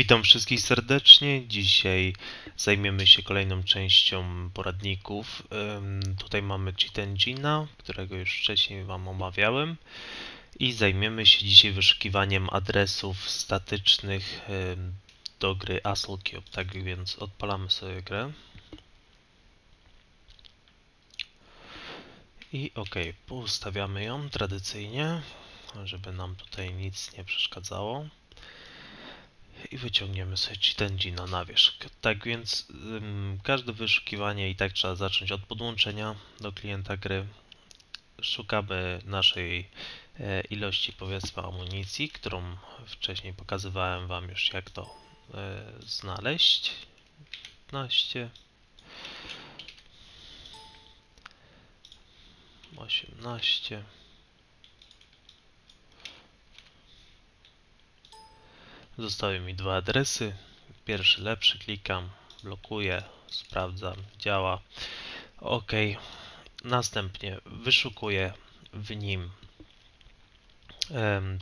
Witam wszystkich serdecznie. Dzisiaj zajmiemy się kolejną częścią poradników. Tutaj mamy Cheat Engine'a, którego już wcześniej Wam omawiałem. I zajmiemy się dzisiaj wyszukiwaniem adresów statycznych do gry Assault Cube. Tak więc odpalamy sobie grę. I ok, poustawiamy ją tradycyjnie, żeby nam tutaj nic nie przeszkadzało i wyciągniemy sobie Chitengina na wierzch. Tak więc ym, każde wyszukiwanie i tak trzeba zacząć od podłączenia do klienta gry. Szukamy naszej e, ilości powiedzmy amunicji, którą wcześniej pokazywałem Wam już jak to e, znaleźć. 15 18 Zostały mi dwa adresy. Pierwszy lepszy klikam, blokuję, sprawdzam, działa. OK. Następnie wyszukuję w nim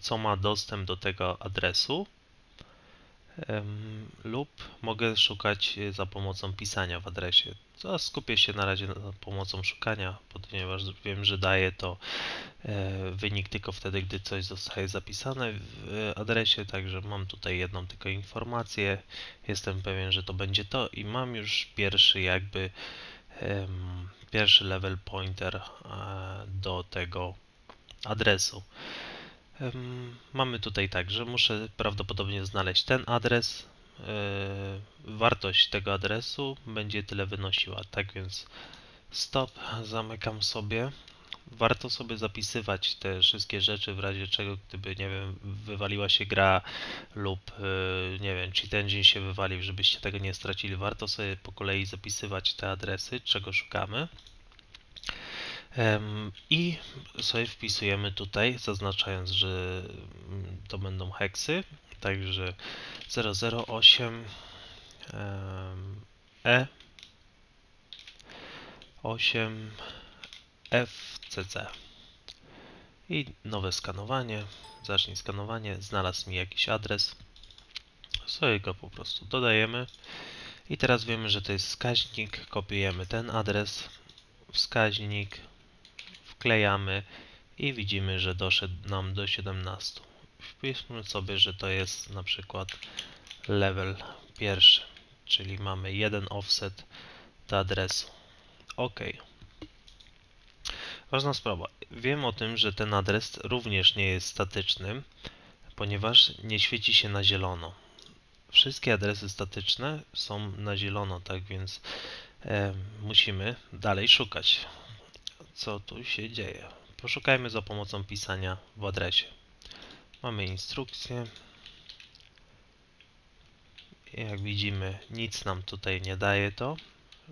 co ma dostęp do tego adresu lub mogę szukać za pomocą pisania w adresie. To skupię się na razie na pomocą szukania, ponieważ wiem, że daje to e, wynik tylko wtedy, gdy coś zostaje zapisane w adresie, także mam tutaj jedną tylko informację. Jestem pewien, że to będzie to i mam już pierwszy jakby pierwszy level pointer e, do tego adresu. Mamy tutaj tak, że muszę prawdopodobnie znaleźć ten adres. e, Wartość tego adresu będzie tyle wynosiła. Tak więc stop, zamykam sobie. Warto sobie zapisywać te wszystkie rzeczy w razie czego, gdyby, nie wiem, wywaliła się gra lub, e, nie wiem, cheat engine się wywalił, żebyście tego nie stracili. Warto sobie po kolei zapisywać te adresy, czego szukamy. I sobie wpisujemy tutaj, zaznaczając, że mm, to będą heksy. Także 008 em, E 8 FCC. I nowe skanowanie. Zacznij skanowanie. Znalazł mi jakiś adres. Sobie go po prostu dodajemy. I teraz wiemy, że to jest wskaźnik. Kopiujemy ten adres. Wskaźnik wklejamy i widzimy, że doszedł nam do 17. Wpiszmy sobie, że to jest na przykład level pierwszy, czyli mamy jeden offset do adresu. OK. Ważna sprawa. Wiem o tym, że ten adres również nie jest statyczny, ponieważ nie świeci się na zielono. Wszystkie adresy statyczne są na zielono, tak więc e, musimy dalej szukać co tu się dzieje. Poszukajmy za pomocą pisania w adresie. Mamy instrukcję. Jak widzimy, nic nam tutaj nie daje to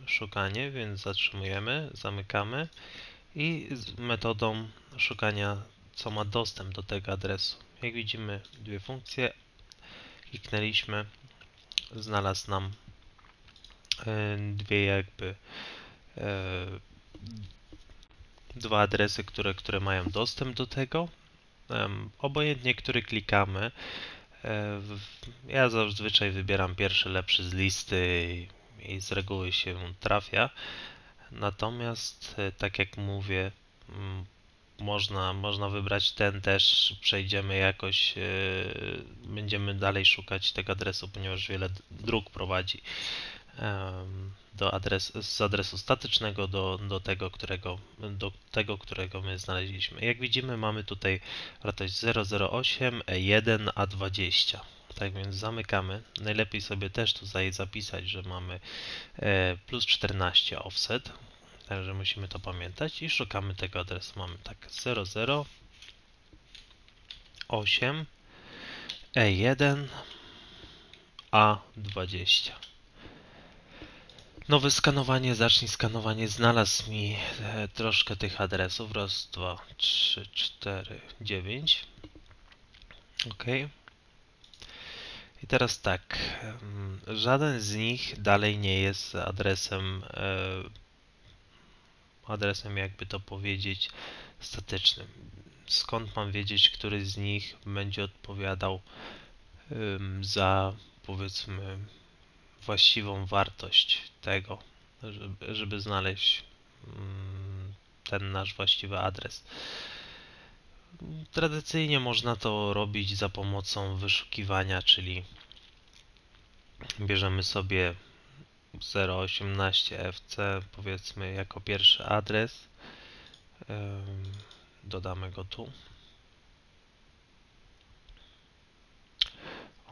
szukanie, więc zatrzymujemy, zamykamy i z metodą szukania, co ma dostęp do tego adresu. Jak widzimy, dwie funkcje. Kliknęliśmy, znalazł nam e, dwie jakby e, dwa adresy, które, które mają dostęp do tego. Obojętnie, który klikamy. E, ja zazwyczaj wybieram pierwszy lepszy z listy i, i z reguły się trafia. Natomiast, e, tak jak mówię, m, można, można wybrać ten też, przejdziemy jakoś, e, będziemy dalej szukać tego adresu, ponieważ wiele dróg prowadzi do adres, z adresu statycznego do, do, tego, którego, do tego, którego my znaleźliśmy. Jak widzimy, mamy tutaj wartość 008 E1 A20. Tak więc zamykamy. Najlepiej sobie też tutaj zapisać, że mamy e, plus 14 offset. Także musimy to pamiętać i szukamy tego adresu. Mamy tak 008 E1 A20. Nowe skanowanie, zacznij skanowanie. Znalazł mi e, troszkę tych adresów. Raz, dwa, trzy, cztery, dziewięć. OK. I teraz tak. Żaden z nich dalej nie jest adresem, e, adresem jakby to powiedzieć, statycznym. Skąd mam wiedzieć, który z nich będzie odpowiadał za powiedzmy właściwą wartość tego, żeby, żeby znaleźć mm, ten nasz właściwy adres. Tradycyjnie można to robić za pomocą wyszukiwania, czyli bierzemy sobie 018 FC powiedzmy jako pierwszy adres dodamy go tu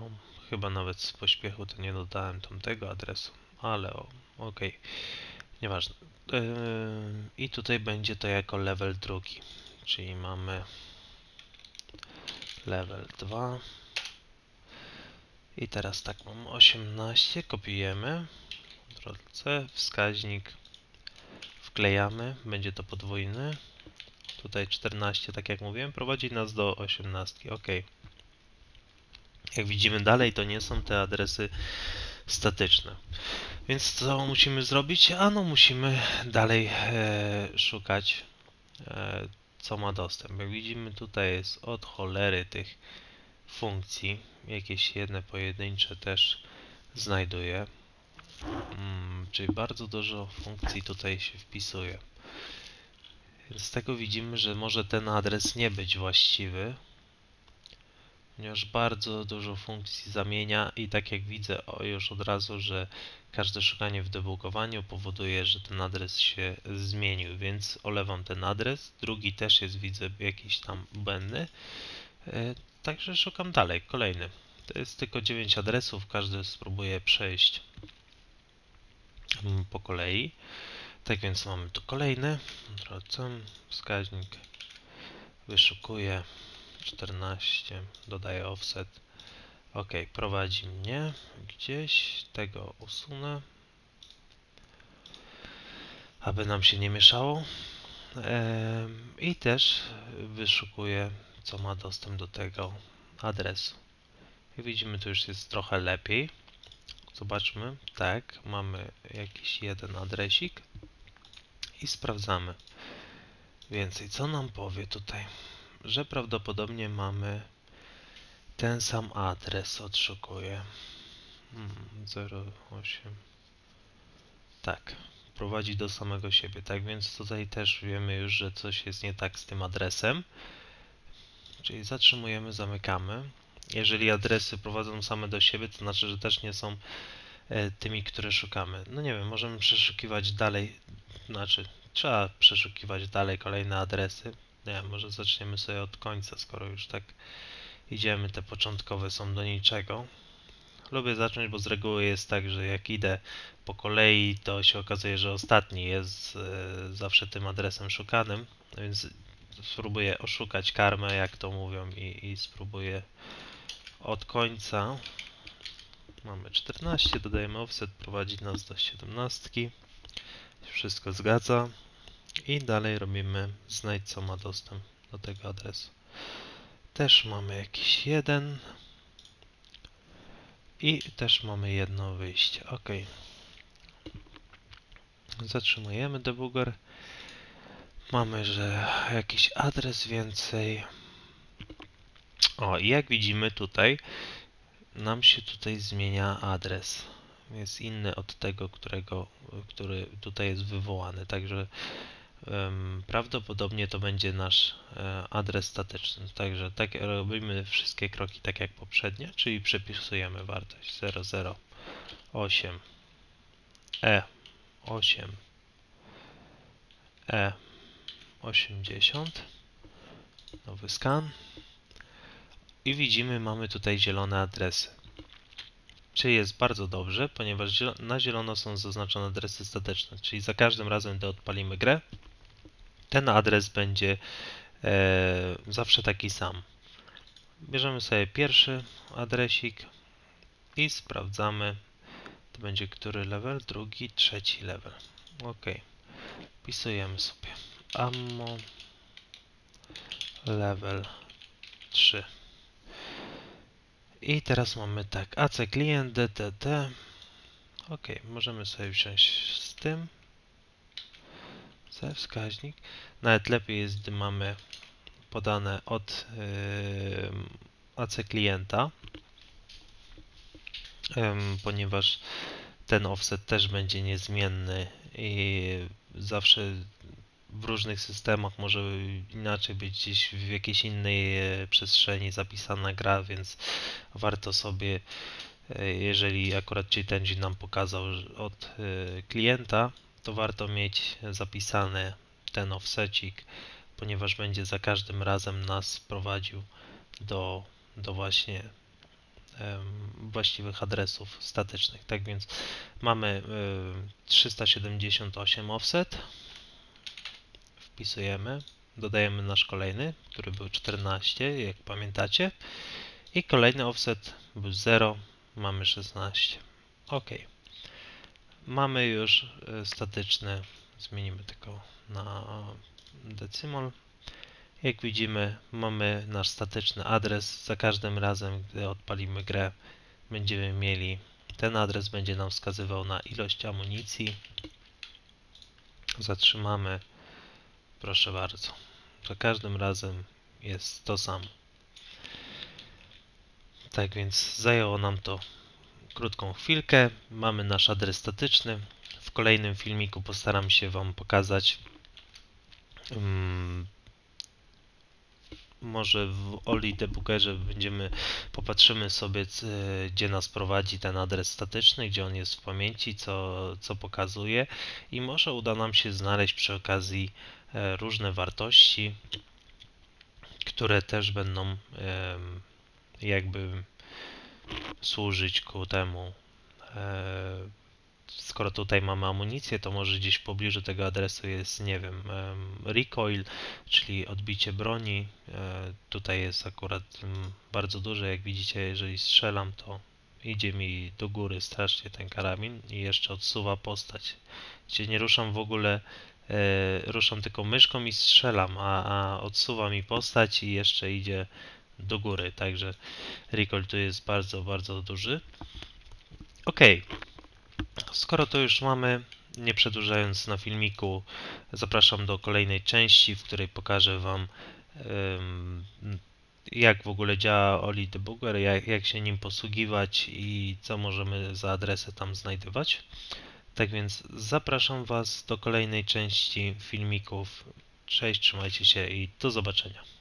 o, chyba nawet z pośpiechu to nie dodałem tamtego adresu ale o, ok nieważne. I tutaj będzie to jako level drugi czyli mamy level 2 i teraz tak, mam 18, kopiujemy, Ctrl-C, wskaźnik, wklejamy, będzie to podwójny, tutaj 14, tak jak mówiłem, prowadzi nas do 18, ok. Jak widzimy dalej, to nie są te adresy statyczne. Więc co musimy zrobić? Ano musimy dalej e, szukać, e, co ma dostęp. Jak widzimy, tutaj jest od cholery tych funkcji. Jakieś jedne pojedyncze też znajduję. Mm, czyli bardzo dużo funkcji tutaj się wpisuje. Z tego widzimy, że może ten adres nie być właściwy, ponieważ bardzo dużo funkcji zamienia i tak jak widzę o, już od razu, że każde szukanie w debugowaniu powoduje, że ten adres się zmienił, więc olewam ten adres. Drugi też jest, widzę, jakiś tam błędny. E, także szukam dalej, kolejny. To jest tylko 9 adresów, każdy spróbuję przejść po kolei. Tak więc mamy tu kolejny. Wracam, wskaźnik wyszukuję 14, dodaję offset. Ok, prowadzi mnie gdzieś, tego usunę, aby nam się nie mieszało. I też wyszukuję, co ma dostęp do tego adresu. Jak widzimy, tu już jest trochę lepiej. Zobaczmy, tak, mamy jakiś jeden adresik i sprawdzamy więcej. Co nam powie tutaj? Że prawdopodobnie mamy ten sam adres, odszukuję. Hmm, 08. Tak, prowadzi do samego siebie. Tak więc tutaj też wiemy już, że coś jest nie tak z tym adresem. Czyli zatrzymujemy, zamykamy. Jeżeli adresy prowadzą same do siebie, to znaczy, że też nie są e, tymi, które szukamy. No nie wiem, możemy przeszukiwać dalej, znaczy trzeba przeszukiwać dalej kolejne adresy. Nie może zaczniemy sobie od końca, skoro już tak idziemy, te początkowe są do niczego. Lubię zacząć, bo z reguły jest tak, że jak idę po kolei, to się okazuje, że ostatni jest e, zawsze tym adresem szukanym, więc spróbuję oszukać karmę, jak to mówią, i, i spróbuję od końca. Mamy 14, dodajemy offset, prowadzi nas do 17. Wszystko zgadza. I dalej robimy znajdź co ma dostęp do tego adresu. Też mamy jakiś jeden. I też mamy jedno wyjście. OK. Zatrzymujemy debugger. Mamy, że jakiś adres więcej. O, i jak widzimy tutaj, nam się tutaj zmienia adres. Jest inny od tego, którego, który tutaj jest wywołany. Także prawdopodobnie to będzie nasz e, adres statyczny. Także tak robimy wszystkie kroki tak jak poprzednio, czyli przepisujemy wartość 008 E8 E80 nowy skan i widzimy, mamy tutaj zielone adresy. Czyli jest bardzo dobrze, ponieważ na zielono są zaznaczone adresy statyczne, czyli za każdym razem, gdy odpalimy grę, ten adres będzie e, zawsze taki sam. Bierzemy sobie pierwszy adresik i sprawdzamy. To będzie który level? Drugi, trzeci level. Ok. Wpisujemy sobie ammo level 3. I teraz mamy tak, AC klient DTT. Ok, możemy sobie wziąć z tym. C wskaźnik. Nawet lepiej jest, gdy mamy podane od yy, AC klienta. ponieważ ten offset też będzie niezmienny i zawsze w różnych systemach może inaczej być gdzieś w jakiejś innej e, przestrzeni zapisana gra, więc warto sobie, e, jeżeli akurat Cheat nam pokazał od e, klienta, to warto mieć zapisany ten offsecik, ponieważ będzie za każdym razem nas prowadził do, do właśnie właściwych adresów statycznych. Tak więc mamy y, 378 offset, wpisujemy, dodajemy nasz kolejny, który był 14, jak pamiętacie, i kolejny offset był 0, mamy 16. OK. Mamy już y, statyczny, zmienimy tylko na decimal. Jak widzimy, mamy nasz statyczny adres. Za każdym razem, gdy odpalimy grę, będziemy mieli ten adres, będzie nam wskazywał na ilość amunicji. Zatrzymamy. Proszę bardzo. Za każdym razem jest to samo. Tak więc zajęło nam to krótką chwilkę. Mamy nasz adres statyczny. W kolejnym filmiku postaram się Wam pokazać um, może w Oli debuggerze będziemy, popatrzymy sobie, gdzie nas prowadzi ten adres statyczny, gdzie on jest w pamięci, co, co pokazuje i może uda nam się znaleźć przy okazji e, różne wartości, które też będą jakby służyć ku temu e, skoro tutaj mamy amunicję, to może gdzieś w pobliżu tego adresu jest, nie wiem, recoil, czyli odbicie broni. E, tutaj jest akurat bardzo duże, jak widzicie, jeżeli strzelam, to idzie mi do góry strasznie ten karabin i jeszcze odsuwa postać. Gdzie nie ruszam w ogóle, e, ruszam tylko myszką i strzelam, a, a odsuwa mi postać i jeszcze idzie do góry, także recoil tu jest bardzo, bardzo duży. Ok, Skoro to już mamy, nie przedłużając na filmiku, zapraszam do kolejnej części, w której pokażę Wam jak w ogóle działa Oli Debugger, jak, jak się nim posługiwać i co możemy za adresy tam znajdywać. Tak więc zapraszam Was do kolejnej części filmików. Cześć, trzymajcie się i do zobaczenia.